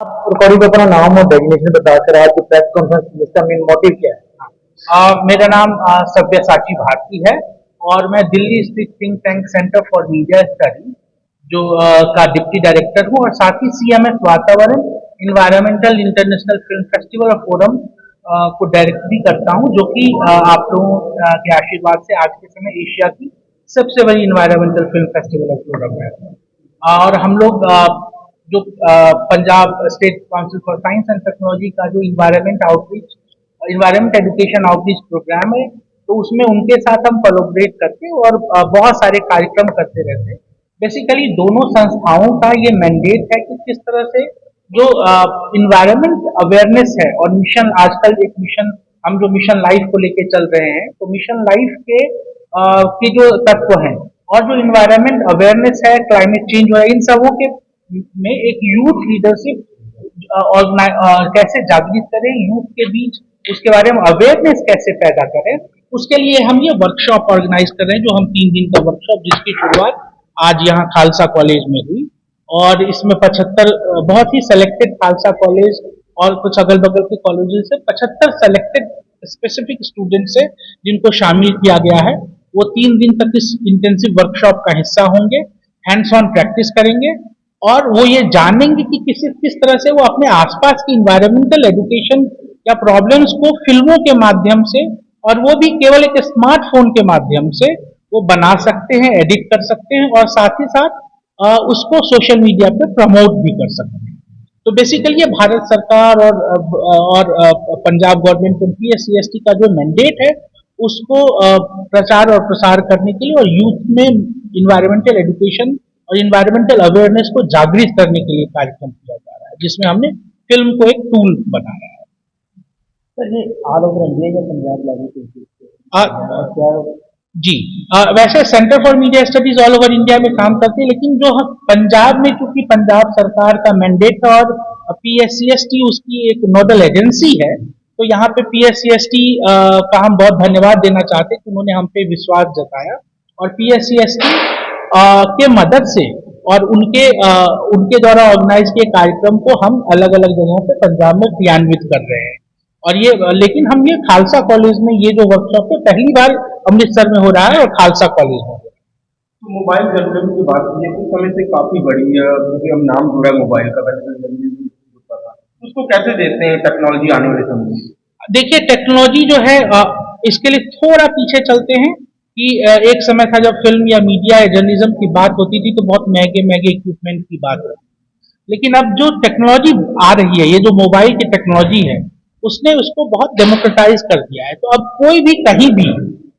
Recording अपना नाम और डेजिग्नेशन बता कर आज प्रेस कॉन्फ्रेंस इसका मेन मोटिव क्या है? आ, मेरा नाम सव्यसाची भारती है और मैं दिल्ली स्थित think tank centre for media study जो आ, का डिप्टी डायरेक्टर हूँ और साथ ही C M S Vatavaran environmental international film festival और फोरम को डायरेक्ट भी करता हूँ जो कि आप लोगों के आशीर्वाद से आज के समय एशिया की सबसे बड़ी इन्वायरमेंटल फ़िल्म फेस्टिवल और फोरम है। और हम लोग जो Punjab state council for science and technology का जो environment outreach environment education outreach programme है तो उसमें उनके साथ हम कोलोबरेट करते और बहुत सारे कार्यक्रम करते रहते हैं। बेसिकली दोनों संस्थाओं का ये मैंडेट है कि किस तरह से जो इन्वायरमेंट अवेयरनेस है और मिशन आजकल एक मिशन हम जो मिशन लाइफ को लेके चल रहे हैं तो मिशन लाइफ के अ, के जो तत्व हैं और जो इन्वायरमेंट अवेयरनेस है क्लाइमेट चेंज हो रहा है इन सबों के में एक यूथ लीडरशिप और कैसे जागृत करें यूथ के बीच, उसके बारे में अवेयरनेस कैसे पैदा करें, उसके लिए हम ये वर्कशॉप ऑर्गेनाइज कर रहे हैं, जो हम तीन दिन का वर्कशॉप जिसकी शुरुआत आज यहाँ खालसा कॉलेज में हुई। और इसमें पचहत्तर बहुत ही सेलेक्टेड खालसा कॉलेज और कुछ अगल बगल के कॉलेजेस से पचहत्तर सेलेक्टेड स्पेसिफिक स्टूडेंट से जिनको शामिल किया गया है। वो तीन दिन तक इस इंटेंसिव वर्कशॉप का हिस्सा होंगे हैंड्स ऑन प्रैक्टिस करेंगे और वो ये जानेंगे कि किस किस तरह से वो अपने आसपास की इन्वायरमेंटल एजुकेशन या प्रॉब्लम्स को फ़िल्मों के माध्यम से और वो भी केवल एक स्मार्टफ़ोन के माध्यम से वो बना सकते हैं एडिट कर सकते हैं और साथ ही साथ उसको सोशल मीडिया पे प्रमोट भी कर सकते हैं। तो बेसिकली ये भारत सरकार और और Punjab government M P S C S T का जो मैंडेट है, उसको प्रचार और प्रसार करने के लिए और यूथ में इन्वायरमेंटल एजुकेशन और इन्वायरमेंटल अवेयरनेस को जागृत करने के लिए कार्यक्रम किया जा रहा है जिसमें हमने फ़िल्म को एक टूल बनाया है। सर ये ऑल ओवर इंडिया या पंजाब लेवल पे आ- क्या जी अ, वैसे centre for media studies all over India में काम करती है लेकिन जो हम पंजाब में चूँकि पंजाब सरकार का मैंडेट और पीएससीएसटी उसकी एक नोडल एजेंसी है तो यहाँ पे पीएससीएसटी का हम बहुत धन्यवाद देना चाहते हैं कि उन्होंने हम पे विश्वास जताया। और पीएससीएसटी के मदद से और उनके अ, उनके द्वारा ऑर्गेनाइज किए कार्यक्रम को हम अलग अलग जगहों पे पंजाब में क्रियान्वित कर रहे हैं। और ये लेकिन हम ये खालसा कॉलेज में ये जो वर्कशॉप है पहली बार अमृतसर में हो रहा है और खालसा कॉलेज में है तो मोबाइल जर्नलिज्म की बात की है कुछ समय से काफ़ी बड़ी है क्योंकि हम नाम जुड़ा है मोबाइल का तो उसको कैसे देखते हैं टेक्नोलॉजी आने वाले समय में? देखिए टेक्नोलॉजी जो है इसके लिए थोड़ा पीछे चलते हैं। कि एक समय था जब फ़िल्म या मीडिया या जर्नलिज्म की बात होती थी तो बहुत महँगे महँगे इक्विपमेंट की बात होती लेकिन अब जो टेक्नोलॉजी आ रही है, ये जो मोबाइल की टेक्नोलॉजी है, उसने उसको बहुत डेमोक्रेटाइज कर दिया है। तो अब कोई भी कहीं भी,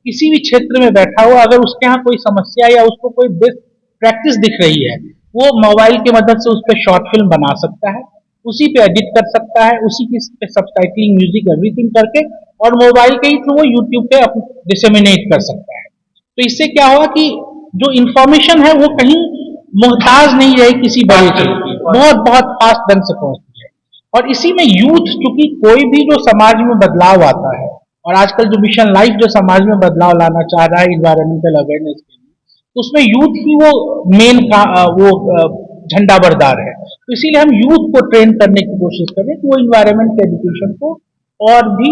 किसी भी क्षेत्र में बैठा हुआ, अगर उसके यहाँ कोई समस्या या उसको कोई बेस्ट प्रैक्टिस दिख रही है, वो मोबाइल की मदद से उस पर शॉर्ट फ़िल्म बना सकता है, उसी पे एडिट कर सकता है, उसी की पे सबटाइटलिंग म्यूज़िक एवरीथिंग करके, और मोबाइल के ही थ्रू वो यूट्यूब पे डिसेमिनेट कर सकता है। तो इससे क्या होगा कि जो इंफॉर्मेशन है वो कहीं मोहताज नहीं रहे किसी बड़े चीज़ की बहुत बहुत फास्ट ढंग से पहुँचती है। और इसी में यूथ चूँकि कोई भी जो समाज में बदलाव आता है, और आजकल जो मिशन लाइफ जो समाज में बदलाव लाना चाह रहा है इन्वायरमेंटल अवेयरनेस के लिए तो उसमें यूथ ही वो मेन का वो झंडा बरदार है तो इसीलिए हम यूथ को ट्रेन करने की कोशिश करें कि वो इन्वायरमेंट के एजुकेशन को और भी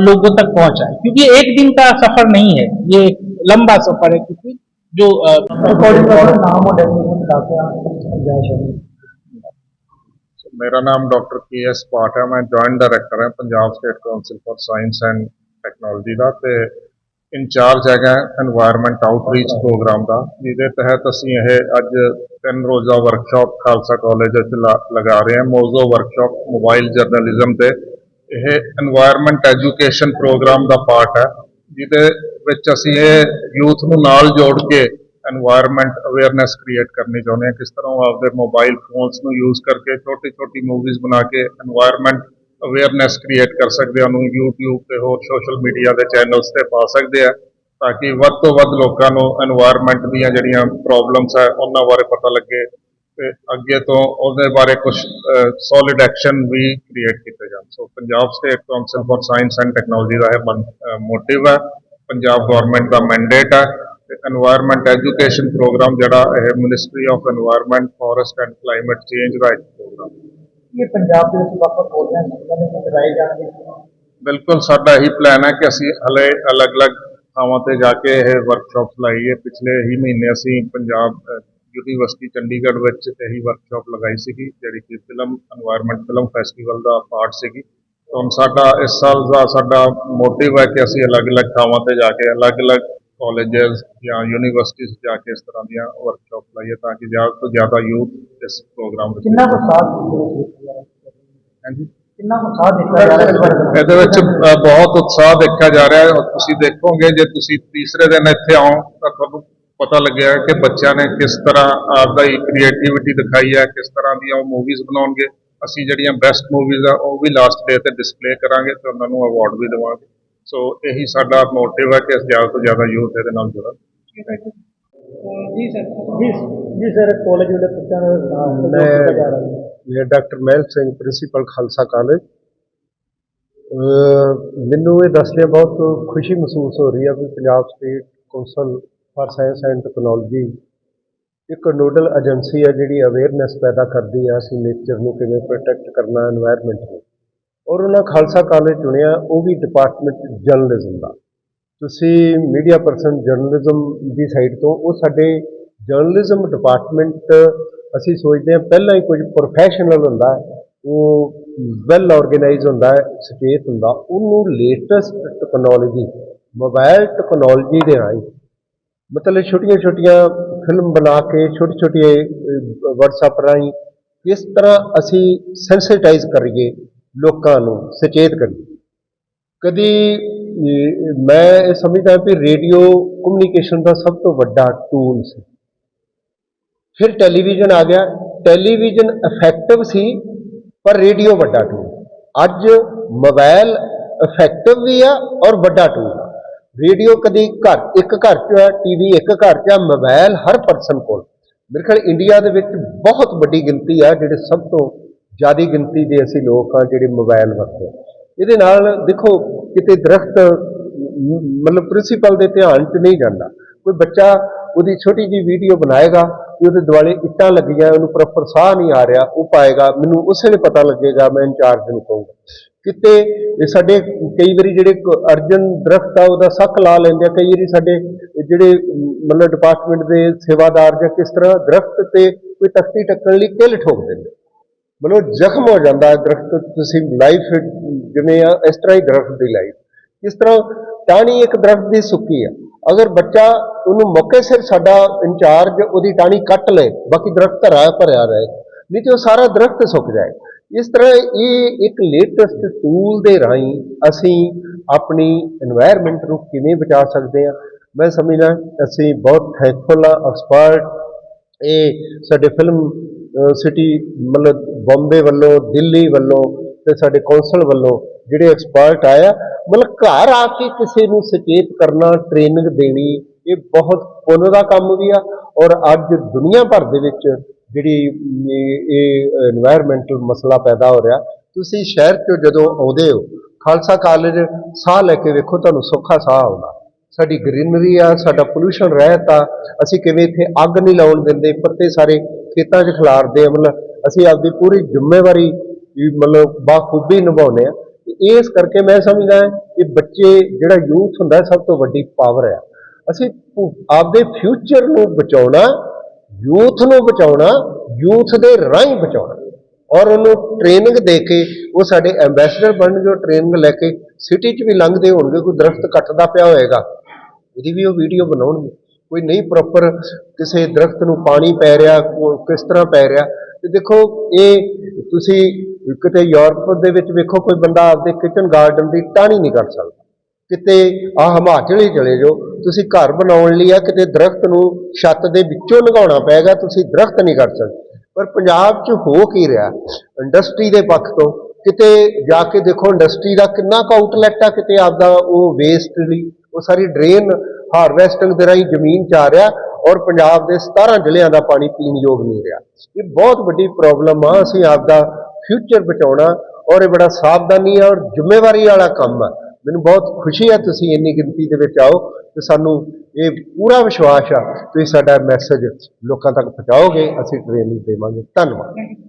लोगों तक पहुंचाए क्योंकि एक दिन का सफर नहीं है ये लंबा सफर है क्योंकि जो मेरा नाम डॉक्टर के एस पाठ है मैं जॉइंट डायरेक्टर है Punjab state council for science and technology ਦਾ ਤੇ ਇੰਚਾਰਜ ਹੈਗਾ এনवायरमेंट ਆਊਟਰੀਚ ਪ੍ਰੋਗਰਾਮ ਦਾ ਜਿਹਦੇ ਤਹਿਤ ਅਸੀਂ ਇਹ ਅੱਜ ਤਿੰਨ ਰੋਜ਼ਾ ਵਰਕਸ਼ਾਪ ਖਾਲਸਾ ਕਾਲਜ ਵਿੱਚ ਲਗਾ ਰਹੇ ਹਾਂ ਮੌਜੂ ਵਰਕਸ਼ਾਪ ਮੋਬਾਈਲ ਜਰਨਲਿਜ਼ਮ ਤੇ ਇਹ এনवायरमेंट ਐਜੂਕੇਸ਼ਨ ਪ੍ਰੋਗਰਾਮ ਦਾ ਪਾਰਟ ਹੈ, ਜਿਹਦੇ ਵਿੱਚ ਅਸੀਂ ਇਹ ਯੂਥ ਨੂੰ ਨਾਲ ਜੋੜ ਕੇ এনवायरमेंट ਅਵੇਅਰਨੈਸ ਕ੍ਰੀਏਟ ਕਰਨੀ ਚਾਹੁੰਦੇ ਹਾਂ। ਕਿਸ ਤਰ੍ਹਾਂ ਉਹ ਆਪਦੇ ਮੋਬਾਈਲ ਫੋਨਸ ਨੂੰ ਯੂਜ਼ ਕਰਕੇ ਛੋਟੀ ਛੋਟੀ ਮੂਵੀਜ਼ ਬਣਾ ਕੇ এনवायरमेंट ਅਵੇਅਰਨੈਸ ਕ੍ਰੀਏਟ ਕਰ ਸਕਦੇ ਹਾਂ। ਉਹਨੂੰ YouTube ਤੇ ਹੋਰ ਸੋਸ਼ਲ ਮੀਡੀਆ ਦੇ ਚੈਨਲਸ ਤੇ ਪਾ ਸਕਦੇ ਆ ਤਾਂ ਕਿ ਵੱਧ ਤੋਂ ਵੱਧ ਲੋਕਾਂ ਨੂੰ এনवायरमेंट ਦੀਆਂ ਜਿਹੜੀਆਂ ਪ੍ਰੋਬਲਮਸ ਆ ਉਹਨਾਂ ਬਾਰੇ ਪਤਾ ਲੱਗੇ। ਤੇ ਅੱਗੇ ਤੋਂ ਉਹਦੇ ਬਾਰੇ ਕੁਝ ਸੋਲਿਡ ਐਕਸ਼ਨ ਵੀ ਕ੍ਰੀਏਟ ਕੀਤੇ ਜਾਣ। So Punjab state council for science and technology ਦਾ ਇਹ ਮੋਟਿਵ ਹੈ। ਪੰਜਾਬ ਗਵਰਨਮੈਂਟ ਦਾ ਮੈਂਡੇਟ ਹੈ। ਤੇ এনवायरमेंट ਐਜੂਕੇਸ਼ਨ ਪ੍ਰੋਗਰਾਮ ਜਿਹੜਾ ਇਹ ministry of environment forest and climate change ਦਾ ਇੱਕ ਪ੍ਰੋਗਰਾਮ ਇਹ ਪੰਜਾਬ ਦੇ ਵਿੱਚ ਵਾਪਸ ਹੋ ਰਿਹਾ ਹੈ। ਕਿ ਚਲਾਏ ਜਾਣਗੇ। ਬਿਲਕੁਲ ਸਾਡਾ ਇਹੀ ਪਲਾਨ ਹੈ ਕਿ ਅਸੀਂ ਹਲੇ ਅਲੱਗ-ਅਲੱਗ ਥਾਵਾਂ ਤੇ ਜਾ ਕੇ ਇਹ ਵਰਕਸ਼ਾਪਸ ਲਾਈਏ। ਪਿਛਲੇ ਹੀ ਮਹੀਨੇ ਅਸੀਂ ਪੰਜਾਬ ਯੂਨੀਵਰਸਿਟੀ ਚੰਡੀਗੜ੍ਹ ਵਿੱਚ ਇਹੀ ਵਰਕਸ਼ਾਪ ਲਗਾਈ ਸੀਗੀ ਜਿਹੜੀ ਕਿ ਫਿਲਮ এনवायरमेंट ਫਿਲਮ ਫੈਸਟੀਵਲ ਦਾ ਪਾਰਟ ਸੀਗੀ। ਹੁਣ ਸਾਡਾ ਇਸ ਸਾਲ ਦਾ ਸਾਡਾ ਮੋਟਿਵ ਹੈ ਕਿ ਅਸੀਂ ਅਲੱਗ-ਅਲੱਗ ਥਾਵਾਂ ਤੇ ਜਾ ਕੇ ਅਲੱਗ-ਅਲੱਗ ਕਾਲਜਸ ਜਾਂ ਯੂਨੀਵਰਸਿਟੀਆਂ ਜਾ ਕੇ ਇਸ ਤਰ੍ਹਾਂ ਦੀਆਂ ਵਰਕਸ਼ਾਪ ਲਾਈਏ ਤਾਂ ਕਿ ਜ਼ਿਆਦਾ ਤੋਂ ਜ਼ਿਆਦਾ ਯੂਥ ਇਸ ਪ੍ਰੋਗਰਾਮ ਵਿੱਚ ਕਿੰਨਾ ਉਤਸ਼ਾਹ ਹਾਂਜੀ? ਕਿੰਨਾ ਉਤਸ਼ਾਹ ਦੇਖਿਆ ਜਾ ਰਿਹਾ ਇਹਦੇ ਵਿੱਚ ਬਹੁਤ ਉਤਸ਼ਾਹ ਦੇਖਿਆ ਜਾ ਰਿਹਾ ਹੈ। ਤੁਸੀਂ ਦੇਖੋਗੇ ਜੇ ਤੁਸੀਂ ਤੀਸਰੇ ਦਿਨ ਇੱਥੇ ਆਓ ਤਾਂ ਤੁਹਾਨੂੰ ਪਤਾ ਲੱਗਿਆ ਕਿ ਬੱਚਿਆਂ ਨੇ ਕਿਸ ਤਰ੍ਹਾਂ ਆਪਦਾ ਹੀ ਕ੍ਰੀਏਟੀਵਿਟੀ ਦਿਖਾਈ ਹੈ ਕਿਸ ਤਰ੍ਹਾਂ ਦੀਆਂ ਉਹ ਮੂਵੀਜ਼ ਬਣਾਉਣਗੇ। ਅਸੀਂ ਜਿਹੜੀਆਂ ਬੈਸਟ ਮੂਵੀਜ਼ ਆ ਉਹ ਵੀ ਲਾਸਟ ਡੇ ਤੇ ਡਿਸਪਲੇ ਕਰਾਂਗੇ ਤੇ ਉਹਨਾਂ ਨੂੰ ਅਵਾਰਡ ਵੀ ਦੇਵਾਂਗੇ। ਸੋ ਇਹੀ ਸਾਡਾ ਮੋਟਿਵ ਹੈ ਕਿ ਜ਼ਿਆਦਾ ਤੋਂ ਜ਼ਿਆਦਾ ਯੂਥ ਇਹਦੇ ਨਾਲ ਜੁੜਨ। ਜੀ ਸਰ ਜੀ ਸਰ ਕਾਲਜ ਦੇ ਬੱਚਿਆਂ ਦਾ ਮੈਂ doctor Mahal Singh principal Khalsa college ਮੈਨੂੰ ਇਹ ਦੱਸਦਿਆਂ ਬਹੁਤ ਖੁਸ਼ੀ ਮਹਿਸੂਸ ਹੋ ਰਹੀ ਹੈ ਵੀ Punjab state council for science and technology ਇੱਕ ਨੋਡਲ ਏਜੰਸੀ ਹੈ ਜਿਹੜੀ ਅਵੇਅਰਨੈਸ ਪੈਦਾ ਕਰਦੀ ਆ, ਅਸੀਂ ਨੇਚਰ ਨੂੰ ਕਿਵੇਂ ਪ੍ਰੋਟੈਕਟ ਕਰਨਾ এনवायरमेंट ਨੂੰ। ਔਰ ਉਹਨਾਂ ਖਾਲਸਾ ਕਾਲਜ ਚੁਣਿਆ, ਉਹ ਵੀ ਡਿਪਾਰਟਮੈਂਟ ਜਰਨਲਿਜ਼ਮ ਦਾ। ਤੁਸੀਂ ਮੀਡੀਆ ਪਰਸਨ ਜਰਨਲਿਜ਼ਮ ਦੀ ਸਾਈਡ ਤੋਂ, ਉਹ ਸਾਡੇ ਜਰਨਲਿਜ਼ਮ ਡਿਪਾਰਟਮੈਂਟ ਅਸੀਂ ਸੋਚਦੇ ਹਾਂ ਪਹਿਲਾਂ ਹੀ ਕੁਝ ਪ੍ਰੋਫੈਸ਼ਨਲ ਹੁੰਦਾ, ਉਹ ਵੈਲ ਆਰਗੇਨਾਈਜ਼ ਹੁੰਦਾ, ਸੁਚੇਤ ਹੁੰਦਾ, ਉਹਨੂੰ ਲੇਟੈਸਟ ਟੈਕਨੋਲੋਜੀ ਮੋਬਾਈਲ ਟੈਕਨੋਲੋਜੀ ਦੇ ਰਾਹੀਂ ਮਤਲਬ ਛੋਟੀਆਂ ਛੋਟੀਆਂ ਫਿਲਮ ਬਣਾ ਕੇ ਛੋਟੀ ਛੋਟੀ WhatsApp ਰਾਹੀਂ ਕਿਸ ਤਰ੍ਹਾਂ ਅਸੀਂ ਸੈਂਸਿਟਾਈਜ਼ ਕਰੀਏ ਲੋਕਾਂ ਨੂੰ ਸੁਚੇਤ ਕਰੀਏ ਕਦੀ ਇਹ, ਮੈਂ ਇਹ ਸਮਝਦਾ ਵੀ ਰੇਡੀਓ ਕਮਿਊਨੀਕੇਸ਼ਨ ਦਾ ਸਭ ਤੋਂ ਵੱਡਾ ਟੂਲ ਸੀ ਫਿਰ ਟੈਲੀਵਿਜ਼ਨ ਆ ਗਿਆ ਟੈਲੀਵਿਜ਼ਨ ਇਫੈਕਟਿਵ ਸੀ ਪਰ ਰੇਡੀਓ ਵੱਡਾ ਟੂਲ ਅੱਜ ਮੋਬਾਈਲ ਇਫੈਕਟਿਵ ਵੀ ਆ ਔਰ ਵੱਡਾ ਟੂਲ ਆ ਰੇਡੀਓ ਕਦੀ ਘਰ, ਇੱਕ ਘਰ 'ਚ ਆ ਟੀਵੀ ਇੱਕ ਘਰ 'ਚ ਆ ਮੋਬਾਈਲ ਹਰ ਪਰਸਨ ਕੋਲ। ਮੇਰੇ ਖਿਆਲ ਇੰਡੀਆ ਦੇ ਵਿੱਚ ਬਹੁਤ ਵੱਡੀ ਗਿਣਤੀ ਆ, ਜਿਹੜੇ ਸਭ ਤੋਂ ਜ਼ਿਆਦਾ ਗਿਣਤੀ ਦੇ ਅਸੀਂ ਲੋਕ ਆ, ਜਿਹੜੇ ਮੋਬਾਈਲ ਵਰਤਦੇ ਇਹਦੇ ਨਾਲ ਦੇਖੋ, ਕਿਤੇ ਦਰਖਤ ਮਤਲਬ ਪ੍ਰਿੰਸੀਪਲ ਦੇ ਧਿਆਨ 'ਚ ਨਹੀਂ ਜਾਂਦਾ। ਕੋਈ ਬੱਚਾ ਉਹਦੀ ਛੋਟੀ ਜੀ ਵੀਡੀਓ ਬਣਾਏਗਾ ਕਿ ਉਹਦੇ ਦੁਆਲੇ ਇੱਟਾਂ ਲੱਗੀਆਂ, ਉਹਨੂੰ ਪ੍ਰੋਪਰ ਸਾਹ ਨਹੀਂ ਆ ਰਿਹਾ, ਉਹ ਪਾਏਗਾ। ਮੈਨੂੰ ਉਸੇ ਵੇਲੇ ਪਤਾ ਲੱਗੇਗਾ ਮੈਂ ਇੰਚਾਰਜ ਨੂੰ ਕਹੂੰਗਾ। ਕਿਤੇ ਸਾਡੇ ਕਈ ਵਾਰੀ ਜਿਹੜੇ ਅਰਜਨ ਦਰਖਤ ਆ, ਉਹਦਾ ਸੱਕ ਲਾ ਲੈਂਦੇ ਆ। ਕਈ ਵਾਰੀ ਸਾਡੇ ਜਿਹੜੇ, ਮਤਲਬ ਡਿਪਾਰਟਮੈਂਟ ਦੇ ਸੇਵਾਦਾਰ ਜਾਂ ਕਿਸ ਤਰ੍ਹਾਂ ਦਰਖਤ ਤੇ ਕੋਈ ਤਖਤੀ ਟੱਕਣ ਲਈ ਕਿੱਲ ਠੋਕ ਦਿੰਦੇ ਮਤਲਬ ਜ਼ਖਮ ਹੋ ਜਾਂਦਾ ਹੈ ਦਰਖਤ, ਤੁਸੀਂ ਲਾਈਫ ਜਿਵੇਂ ਆ, ਇਸ ਤਰ੍ਹਾਂ ਹੀ ਦਰਖਤ ਦੀ ਲਾਈਫ ਇਸ ਤਰ੍ਹਾਂ ਟਾਹਣੀ ਇੱਕ ਦਰਖਤ ਦੀ ਸੁੱਕੀ ਆ। ਅਗਰ ਬੱਚਾ ਉਹਨੂੰ ਮੌਕੇ ਸਿਰ ਸਾਡਾ ਇੰਚਾਰਜ, ਉਹਦੀ ਟਾਣੀ ਕੱਟ ਲਏ, ਬਾਕੀ ਦਰਖਤ ਹਰਾ ਭਰਿਆ ਰਹੇ। ਨਹੀਂ ਤੇ ਉਹ ਸਾਰਾ ਦਰਖਤ ਸੁੱਕ ਜਾਏ। ਇਸ ਤਰ੍ਹਾਂ ਇਹ ਇੱਕ ਲੇਟੈਸਟ ਟੂਲ ਦੇ ਰਾਹੀਂ ਅਸੀਂ ਆਪਣੀ এনवायरमेंट ਨੂੰ ਕਿਵੇਂ ਬਚਾ ਸਕਦੇ ਆ ਮੈਂ ਸਮਝਦਾ, ਅਸੀਂ ਬਹੁਤ ਥੈਂਕਫੁਲ ਆ ਐਕਸਪਰਟ ਇਹ ਸਾਡੇ ਫਿਲਮ ਸਿਟੀ ਮਤਲਬ ਬੰਬੇ ਵੱਲੋਂ ਦਿੱਲੀ ਵੱਲੋਂ ਤੇ ਸਾਡੇ ਕੌਂਸਲ ਵੱਲੋਂ ਜਿਹੜੇ ਐਕਸਪਰਟ ਆਇਆ ਮਤਲਬ ਘਰ ਆ ਕੇ ਕਿਸੇ ਨੂੰ ਸਕੇਪ ਕਰਨਾ ਟ੍ਰੇਨਿੰਗ ਦੇਣੀ ਇਹ ਬਹੁਤ ਪੁੰਨ ਦਾ ਕੰਮ ਵੀ ਆ ਔਰ ਅੱਜ ਦੁਨੀਆ ਭਰ ਦੇ ਵਿੱਚ ਜਿਹੜੀ, ਇਹ এনवायरमेंटਲ ਮਸਲਾ ਪੈਦਾ ਹੋ ਰਿਹਾ। ਤੁਸੀਂ ਸ਼ਹਿਰ 'ਚ ਜਦੋਂ ਆਉਂਦੇ ਹੋ, ਖਾਲਸਾ ਕਾਲਜ ਸਾਹ ਲੈ ਕੇ ਵੇਖੋ, ਤੁਹਾਨੂੰ ਸੌਖਾ ਸਾਹ ਆਉਂਦਾ। ਸਾਡੀ ਗ੍ਰੀਨਰੀ ਆ, ਸਾਡਾ ਪੋਲੂਸ਼ਨ ਰਹਿਤ ਆ। ਅਸੀਂ ਕਿਵੇਂ ਇੱਥੇ ਅੱਗ ਨਹੀਂ ਲਾਉਣ ਦਿੰਦੇ, ਪੱਤੇ ਸਾਰੇ ਖੇਤਾਂ 'ਚ ਖਿਲਾਰਦੇ ਆ। ਮਤਲਬ ਅਸੀਂ ਆਪਦੀ ਪੂਰੀ ਜ਼ਿੰਮੇਵਾਰੀ ਮਤਲਬ ਬਾਖੂਬੀ ਨਿਭਾਉਨੇ ਆ। ਇਸ ਕਰਕੇ ਮੈਂ ਸਮਝਦਾ ਇਹ ਬੱਚੇ, ਜਿਹੜਾ ਯੂਥ ਹੁੰਦਾ, ਸਭ ਤੋਂ ਵੱਡੀ ਪਾਵਰ ਆ। ਅਸੀਂ ਆਪਦੇ ਫਿਊਚਰ ਨੂੰ ਬਚਾਉਣਾ ਯੂਥ ਨੂੰ ਬਚਾਉਣਾ ਯੂਥ ਦੇ ਰਾਹੀਂ ਬਚਾਉਣਾ। ਔਰ ਉਹਨੂੰ ਟ੍ਰੇਨਿੰਗ ਦੇ ਕੇ, ਉਹ ਸਾਡੇ ਐਮਬੈਸਡਰ ਬਣਨਗੇ ਉਹ ਟ੍ਰੇਨਿੰਗ ਲੈ ਕੇ ਸਿਟੀ 'ਚ ਵੀ ਲੰਘਦੇ ਹੋਣਗੇ, ਕੋਈ ਦਰਖਤ ਕੱਟਦਾ ਪਿਆ ਹੋਏਗਾ। ਉਹਦੀ ਵੀ ਉਹ ਵੀਡੀਓ ਬਣਾਉਣਗੇ। ਕੋਈ ਨਹੀਂ ਪ੍ਰੋਪਰ ਕਿਸੇ ਦਰਖਤ ਨੂੰ ਪਾਣੀ ਪੈ ਰਿਹਾ ਕੋ- ਕਿਸ ਤਰ੍ਹਾਂ ਪੈ ਰਿਹਾ। ਤੇ ਦੇਖੋ, ਇਹ ਤੁਸੀਂ ਕਿਤੇ ਯੂਰਪ ਦੇ ਵਿੱਚ ਵੇਖੋ, ਕੋਈ ਬੰਦਾ ਆਪਦੇ ਕਿਚਨ ਗਾਰਡਨ ਦੀ ਟਾਹਣੀ ਨਹੀਂ ਕਰ ਸਕਦਾ। ਕਿਤੇ ਆ ਹਿਮਾਚਲ ਹੀ ਚਲੇ ਜਾਓ। ਤੁਸੀਂ ਘਰ ਬਣਾਉਣ ਲਈ ਆ, ਕਿਤੇ ਦਰਖਤ ਨੂੰ ਛੱਤ ਦੇ ਵਿੱਚੋਂ ਲਗਾਉਣਾ ਪਏਗਾ, ਤੁਸੀਂ ਦਰਖਤ ਨਹੀਂ ਕਰ ਸਕਦੇ। ਪਰ ਪੰਜਾਬ 'ਚ ਹੋ ਕੀ ਰਿਹਾ? ਇੰਡਸਟਰੀ ਦੇ ਪੱਖ ਤੋਂ ਕਿਤੇ ਜਾ ਕੇ ਦੇਖੋ, ਇੰਡਸਟਰੀ ਦਾ ਕਿੰਨਾ ਕੁ ਆਊਟਲੈਟ ਆ, ਕਿਤੇ ਆਪਦਾ ਉਹ ਵੇਸਟ ਲਈ, ਉਹ ਸਾਰੀ ਡਰੇਨ ਹਾਰਵੈਸਟਿੰਗ ਦੇ ਰਾਹੀਂ ਜ਼ਮੀਨ 'ਚ ਆ ਰਿਹਾ ਔਰ ਪੰਜਾਬ ਦੇ 17 ਜ਼ਿਲ੍ਹਿਆਂ ਦਾ ਪਾਣੀ ਪੀਣ ਯੋਗ ਨਹੀਂ ਰਿਹਾ। ਇਹ ਬਹੁਤ ਵੱਡੀ ਪ੍ਰੋਬਲਮ ਆ, ਅਸੀਂ ਆਪਦਾ ਫਿਊਚਰ ਬਚਾਉਣਾ ਔਰ ਇਹ ਬੜਾ ਸਾਵਧਾਨੀ ਔਰ ਜ਼ਿੰਮੇਵਾਰੀ ਵਾਲਾ ਕੰਮ ਆ। ਮੈਨੂੰ ਬਹੁਤ ਖੁਸ਼ੀ ਹੈ ਤੁਸੀਂ ਇੰਨੀ ਗਿਣਤੀ ਦੇ ਵਿੱਚ ਆਓ ਤੇ ਸਾਨੂੰ ਇਹ ਪੂਰਾ ਵਿਸ਼ਵਾਸ ਆ ਤੁਸੀਂ ਸਾਡਾ ਮੈਸੇਜ ਲੋਕਾਂ ਤੱਕ ਪਹੁੰਚਾਓਗੇ, ਅਸੀਂ ਟ੍ਰੇਨਿੰਗ ਦੇਵਾਂਗੇ। ਧੰਨਵਾਦ।